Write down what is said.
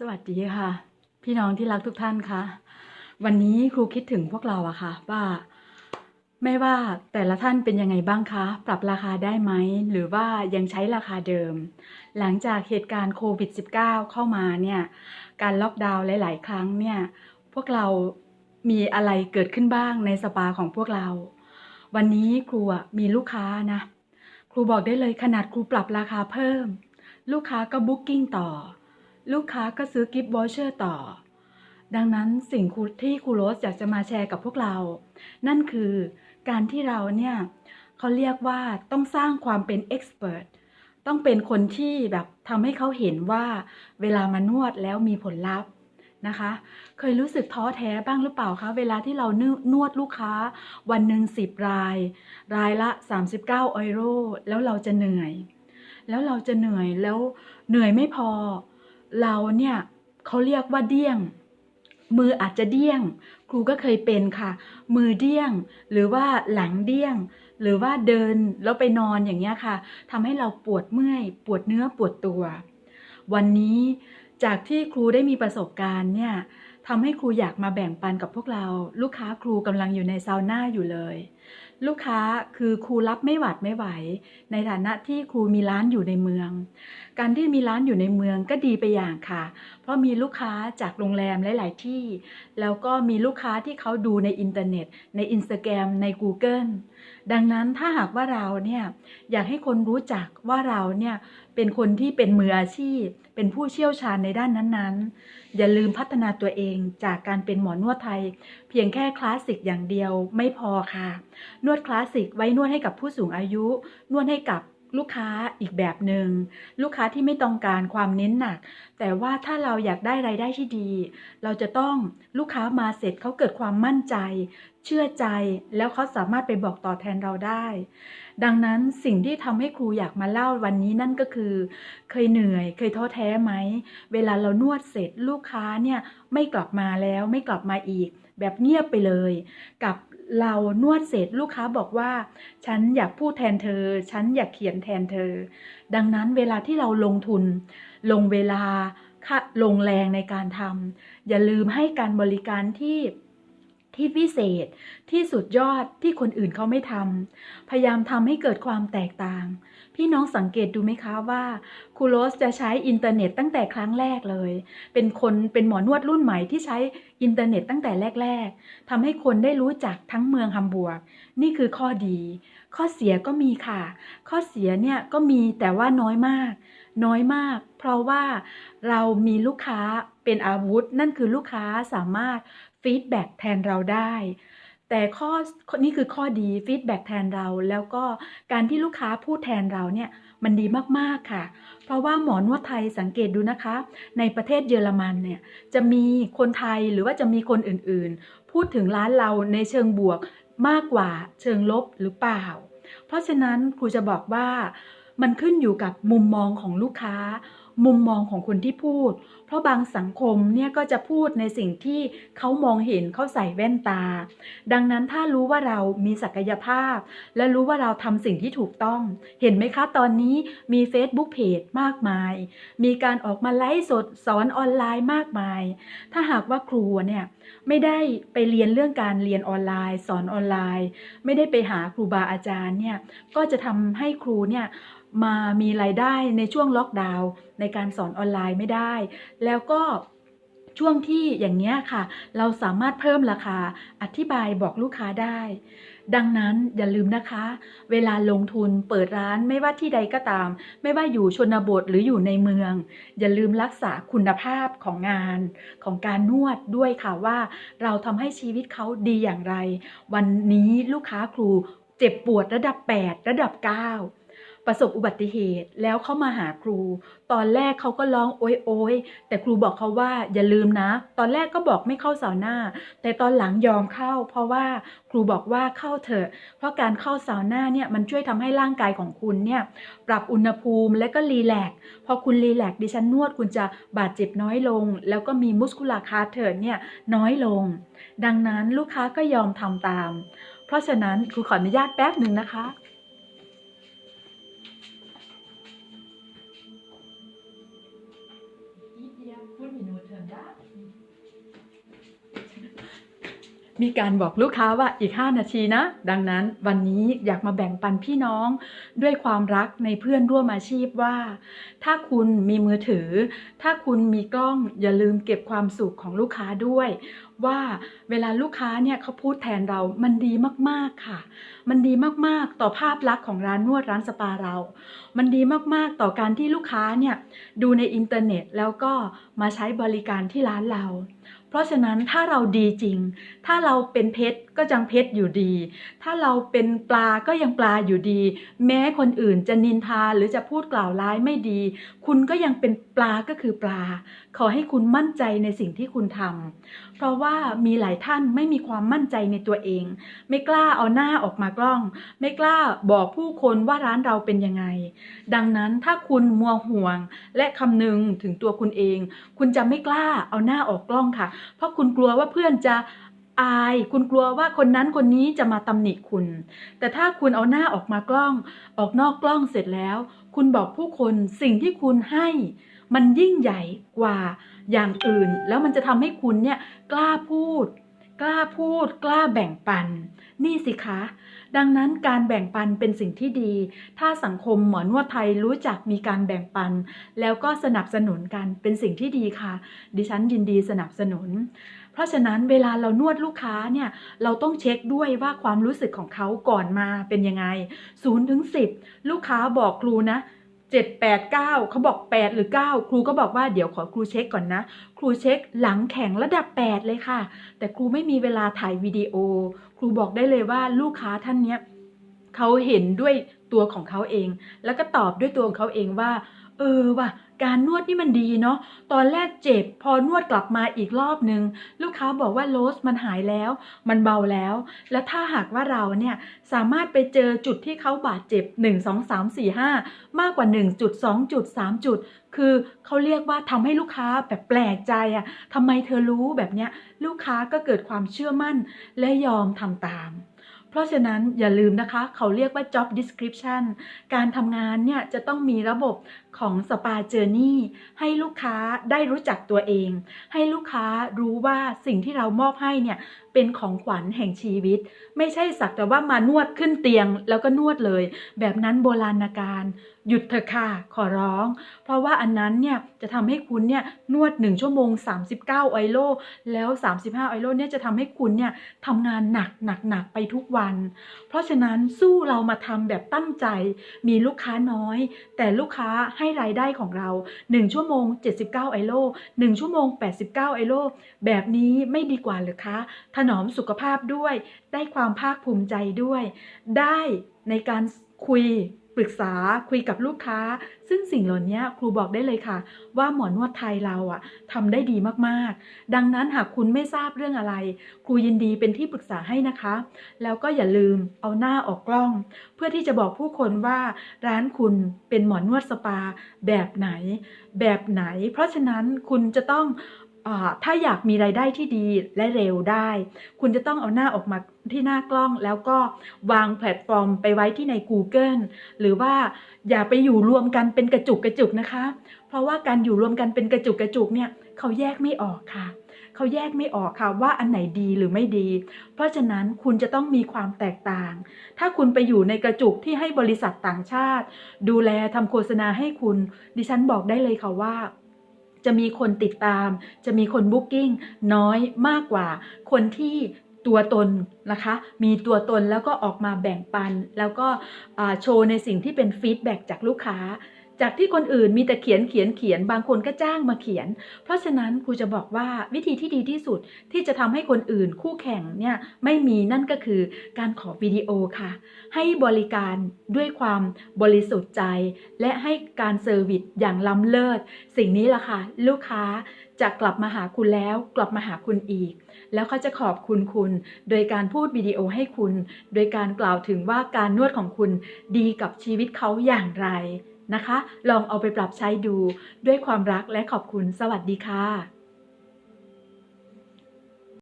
สวัสดีค่ะ พี่น้องที่รักทุกท่านคะวันนี้ครูคิดถึงพวกเราอะค่ะ ว่า ไม่ว่าแต่ละท่านเป็นยังไงบ้างคะ ปรับราคาได้ไหม หรือว่ายังใช้ราคาเดิม หลังจากเหตุการณ์โควิด -19 เข้ามาเนี่ย การล็อกดาวน์หลาย ๆ ครั้งเนี่ย พวกเรามีอะไรเกิดขึ้นบ้างในสปาของพวกเรา วันนี้ครูมีลูกค้านะ ครูบอกได้เลยขนาดครูปรับราคาเพิ่ม ลูกค้าก็บุ๊กกิ้งต่อ ลูกค้าก็ซื้อกิฟต์วอเชอร์ต่อ ดังนั้นสิ่งครูที่ครูโรสอยากจะมาแชร์กับพวกเรา นั่นคือการที่เราเนี่ยเขาเรียกว่าต้องสร้างความเป็นเอ็กซ์เพรสต้องเป็นคนที่แบบทำให้เขาเห็นว่าเวลามานวดแล้วมีผลลัพธ์นะคะ เคยรู้สึกท้อแท้บ้างหรือเปล่าคะเวลาที่เรานวดลูกค้า วันหนึ่งสิบราย รายละ 39 ออยโรแล้วเราจะเหนื่อย แล้วเราจะเหนื่อยแล้วเหนื่อยไม่พอ เราเนี่ยเขาเรียกว่าเดี้ยง มืออาจจะเดี้ยง ครูก็เคยเป็นค่ะ มือเดี้ยง หรือว่าหลังเดี้ยง หรือว่าเดินแล้วไปนอนอย่างเงี้ยค่ะทำให้เราปวดเมื่อย ปวดเนื้อปวดตัว วันนี้จากที่ครูได้มีประสบการณ์เนี่ย ทำให้ครูอยากมาแบ่งปันกับพวกเรา ลูกค้าครูกำลังอยู่ในซาวน่าอยู่เลย ลูกค้าคือครูรับไม่หวัดไม่ไหว ในฐานะที่ครูมีร้านอยู่ในเมือง การที่มีร้านอยู่ในเมืองก็ดีไปอย่างค่ะ เพราะมีลูกค้าจากโรงแรมหลาย ๆ ที่ แล้วก็มีลูกค้าที่เขาดูในอินเทอร์เน็ต ในอินสตาแกรมใน Google ดังนั้นถ้าหากว่าเราเนี่ยอยากให้คนรู้จักว่าเราเนี่ยเป็นคนที่เป็นมืออาชีพ เป็นผู้เชี่ยวชาญในด้านนั้นๆ อย่าลืมพัฒนาตัวเองจากการเป็นหมอนวดไทย เพียงแค่คลาสสิกอย่างเดียวไม่พอค่ะ นวดคลาสสิกไว้นวดให้กับผู้สูงอายุ นวดให้กับ ลูกค้าอีกแบบหนึง่งลูกค้าที่ไม่ต้องการความเน้นหนัก แต่ว่าถ้าเราอยากได้ไรายได้ที่ดี เราจะต้องลูกค้ามาเสร็จเขาเกิดความมั่นใจ เชื่อใจแล้วเขาสามารถไปบอกต่อแทนเราได้ ดังนั้นสิ่งที่ทำให้ครูอยากมาเล่าวันนี้นั่นก็คือ เคยเหนื่อย เคยท้อแท้ไหม เวลาเรานวดเสร็จลูกค้าเนี่ยไม่กลับมาแล้วไม่กลับมาอีก แบบเงียบไปเลย กับเรานวดเสร็จลูกค้าบอกว่า ฉันอยากพูดแทนเธอ ฉันอยากเขียนแทนเธอ ดังนั้นเวลาที่เราลงทุน ลงเวลาลงแรงในการทำอย่าลืมให้การบริการที่ ที่พิเศษ ที่สุดยอดที่คนอื่นเขาไม่ทำพยายามทำให้เกิดความแตกต่าง พี่น้องสังเกตดูไหมคะว่าครูโรสจะใช้อินเทอร์เน็ตตั้งแต่ครั้งแรกเลย เป็นคนเป็นหมอนวดรุ่นใหม่ที่ใช้อินเทอร์เน็ตตั้งแต่แรก ๆทำให้คนได้รู้จักทั้งเมืองฮัมบูร์กนี่คือข้อดี ข้อเสียก็มีค่ะ ข้อเสียเนี่ยก็มีแต่ว่าน้อยมาก น้อยมาก เพราะว่าเรามีลูกค้าเป็นอาวุธ นั่นคือลูกค้าสามารถ ฟีดแบ็กแทนเราได้ แต่ข้อนี่คือข้อดีฟีดแบ็กแทนเรา แล้วก็การที่ลูกค้าพูดแทนเราเนี่ยมันดีมากๆค่ะ เพราะว่าหมอนวดไทยสังเกตดูนะคะ ในประเทศเยอรมันเนี่ยจะมีคนไทยหรือว่าจะมีคนอื่นๆ พูดถึงร้านเราในเชิงบวกมากกว่าเชิงลบหรือเปล่า เพราะฉะนั้นครูจะบอกว่ามันขึ้นอยู่กับมุมมองของลูกค้า มุมมองของคนที่พูด เพราะบางสังคมเนี่ยก็จะพูดในสิ่งที่เขามองเห็นเขาใส่แว่นตา ดังนั้นถ้ารู้ว่าเรามีศักยภาพ และรู้ว่าเราทำสิ่งที่ถูกต้อง เห็นไหมคะตอนนี้มี Facebook Page มากมาย มีการออกมาไลฟ์สดสอนออนไลน์มากมาย ถ้าหากว่าครูเนี่ยไม่ได้ไปเรียนเรื่องการเรียนออนไลน์ สอนออนไลน์ ไม่ได้ไปหาครูบาอาจารย์เนี่ยก็จะทำให้ครูเนี่ย มามีรายได้ในช่วงล็อกดาวน์ในการสอนออนไลน์ไม่ได้ แล้วก็ช่วงที่อย่างนี้ค่ะ เราสามารถเพิ่มราคาอธิบายบอกลูกค้าได้ ดังนั้นอย่าลืมนะคะ เวลาลงทุนเปิดร้านไม่ว่าที่ใดก็ตาม ไม่ว่าอยู่ชนบทหรืออยู่ในเมือง อย่าลืมรักษาคุณภาพของงาน ของการนวดด้วยค่ะว่าเราทำให้ชีวิตเขาดีอย่างไร วันนี้ลูกค้าครูเจ็บปวดระดับ 8 ระดับ 9 ประสบอุบัติเหตุแล้วเข้ามาหาครู ตอนแรกเขาก็ร้องโอยโอยแต่ครูบอกเขาว่าอย่าลืมนะ ตอนแรกก็บอกไม่เข้าสาวหน้า แต่ตอนหลังยอมเข้า เพราะว่าครูบอกว่าเข้าเถอะ เพราะการเข้าสาวหน้าเนี่ยมันช่วยทำให้ร่างกายของคุณเนี่ยปรับอุณหภูมิและก็รีแลกซ์พอคุณรีแลกดิฉันนวดคุณจะบาดเจ็บน้อยลง แล้วก็มีมุสคูลาคาเทิร์เนี่ยน้อยลง ดังนั้นลูกค้าก็ยอมทำตาม เพราะฉะนั้นครูขออนุญาตแป๊บหนึ่งนะคะ มีการบอกลูกค้าว่าอีก 5 นาทีนะ ดังนั้นวันนี้อยากมาแบ่งปันพี่น้องด้วยความรักในเพื่อนร่วมอาชีพว่า ถ้าคุณมีมือถือ ถ้าคุณมีกล้องอย่าลืมเก็บความสุขของลูกค้าด้วย ว่าเวลาลูกค้าเนี่ยเขาพูดแทนเรามันดีมากๆค่ะ มันดีมากๆต่อภาพลักษณ์ของร้านนวดร้านสปาเรา มันดีมากๆต่อการที่ลูกค้าเนี่ยดูในอินเทอร์เน็ตแล้วก็มาใช้บริการที่ร้านเรา เพราะฉะนั้นถ้าเราดีจริง ถ้าเราเป็นเพชรก็ยังเพชรอยู่ดี ถ้าเราเป็นปลาก็ยังปลาอยู่ดี แม้คนอื่นจะนินทาหรือจะพูดกล่าวร้ายไม่ดี คุณก็ยังเป็นปลาก็คือปลา ขอให้คุณมั่นใจในสิ่งที่คุณทำเพราะว่ามีหลายท่านไม่มีความมั่นใจในตัวเอง ไม่กล้าเอาหน้าออกมากล้อง ไม่กล้าบอกผู้คนว่าร้านเราเป็นยังไง ดังนั้นถ้าคุณมัวห่วงและคำนึงถึงตัวคุณเอง คุณจะไม่กล้าเอาหน้าออกกล้องค่ะเพราะคุณกลัวว่าเพื่อนจะอายคุณกลัวว่าคนนั้นคนนี้จะมาตำหนิคุณ แต่ถ้าคุณเอาหน้าออกมากล้อง ออกนอกกล้องเสร็จแล้ว คุณบอกผู้คนสิ่งที่คุณให้ มันยิ่งใหญ่กว่าอย่างอื่น แล้วมันจะทำให้คุณเนี่ยกล้าพูด กล้าพูด กล้าแบ่งปัน นี่สิคะดังนั้นการแบ่งปันเป็นสิ่งที่ดี ถ้าสังคมหมอนวดไทยรู้จักมีการแบ่งปัน แล้วก็สนับสนุนกันเป็นสิ่งที่ดีค่ะ ดิฉันยินดีสนับสนุน เพราะฉะนั้นเวลาเรานวดลูกค้าเนี่ยเราต้องเช็คด้วยว่าความรู้สึกของเขาก่อนมาเป็นยังไง0ถึง10 ลูกค้าบอกครูนะ 7 8 9เขาบอก 8 หรือ 9 ครูก็บอกว่าเดี๋ยวขอครูเช็คก่อนนะ ครูเช็คหลังแข็งระดับ 8 เลยค่ะ แต่ครูไม่มีเวลาถ่ายวิดีโอ ครูบอกได้เลยว่าลูกค้าท่านเนี้ยเขาเห็นด้วยตัวของเขาเอง แล้วก็ตอบด้วยตัวของเขาเองว่า เออว่ะ การนวดนี่มันดีเนาะตอนแรกเจ็บ พอนวดกลับมาอีกรอบนึง ลูกค้าบอกว่าโลสมันหายแล้ว มันเบาแล้ว และถ้าหากว่าเราเนี่ยสามารถไปเจอจุดที่เขาบาดเจ็บ 1 2 3 4 5 มากกว่า 1 จุด 2 จุด 3 จุด คือเขาเรียกว่าทำให้ลูกค้าแบบแปลกใจอะทำไมเธอรู้แบบเนี้ยลูกค้าก็เกิดความเชื่อมั่น และยอมทำตามเพราะฉะนั้นอย่าลืมนะคะ เขาเรียกว่า job description การทำงานเนี่ยจะต้องมีระบบ ของ Spa Journey ให้ลูกค้าได้รู้จักตัวเอง ให้ลูกค้ารู้ว่าสิ่งที่เรามอบให้เนี่ยเป็นของขวัญแห่งชีวิต ไม่ใช่สักแต่ว่ามานวดขึ้นเตียงแล้วก็นวดเลย แบบนั้นโบราณการ หยุดเถอะค่ะขอร้อง เพราะว่าอันนั้นเนี่ยจะทำให้คุณเนี่ยนวด 1 ชั่วโมง 39 ไอโล แล้ว 35 ไอโลเนี่ยจะทำให้คุณเนี่ยทำงานหนักหนักหนักไปทุกวัน เพราะฉะนั้นสู้เรามาทำแบบตั้งใจ มีลูกค้าน้อย แต่ลูกค้าให้ให้รายได้ของเรา 1 ชั่วโมง 79 ไอโล1ชั่วโมง 89 ไอโลแบบนี้ไม่ดีกว่าหรือคะ ถนอมสุขภาพด้วย ได้ความภาคภูมิใจด้วย ได้ในการคุย ปรึกษาคุยกับลูกค้า ซึ่งสิ่งเหล่านี้ครูบอกได้เลยค่ะ ว่าหมอนวดไทยเราอะทำได้ดีมากๆ ดังนั้นหากคุณไม่ทราบเรื่องอะไร ครูยินดีเป็นที่ปรึกษาให้นะคะ แล้วก็อย่าลืมเอาหน้าออกกล้อง เพื่อที่จะบอกผู้คนว่าร้านคุณเป็นหมอนวดสปาแบบไหน แบบไหน เพราะฉะนั้นคุณจะต้อง ถ้าอยากมีรายได้ที่ดีและเร็วได้ คุณจะต้องเอาหน้าออกมาที่หน้ากล้องแล้วก็วางแพลตฟอร์มไปไว้ที่ใน Google หรือว่าอย่าไปอยู่รวมกันเป็นกระจุกกระจุกนะคะ เพราะว่าการอยู่รวมกันเป็นกระจุกกระจุกเนี่ยเขาแยกไม่ออกค่ะเขาแยกไม่ออกค่ะว่าอันไหนดีหรือไม่ดี เพราะฉะนั้นคุณจะต้องมีความแตกต่าง ถ้าคุณไปอยู่ในกระจุกที่ให้บริษัทต่างชาติ ดูแลทำโฆษณาให้คุณ ดิฉันบอกได้เลยค่ะว่า จะมีคนติดตาม จะมีคนบุ๊กิ้งน้อยมากกว่า คนที่ตัวตนนะคะ มีตัวตนแล้วก็ออกมาแบ่งปัน แล้วก็โชว์ในสิ่งที่เป็นฟีดแบ็กจากลูกค้า จากที่คนอื่นมีแต่เขียนเขียนเขียนบางคนก็จ้างมาเขียน เพราะฉะนั้นครูจะบอกว่าวิธีที่ดีที่สุดที่จะทำให้คนอื่นคู่แข่งเนี่ยไม่มีนั่นก็คือการขอวิดีโอค่ะ ให้บริการด้วยความบริสุทธิ์ใจ และให้การเซอร์วิสอย่างล้ำเลิศ สิ่งนี้ล่ะค่ะ ลูกค้าจะกลับมาหาคุณแล้วกลับมาหาคุณอีก แล้วเขาจะขอบคุณคุณ โดยการพูดวิดีโอให้คุณ โดยการกล่าวถึงว่าการนวดของคุณดีกับชีวิตเขาอย่างไร นะคะ ลองเอาไปปรับใช้ดูด้วยความรักและขอบคุณสวัสดีค่ะ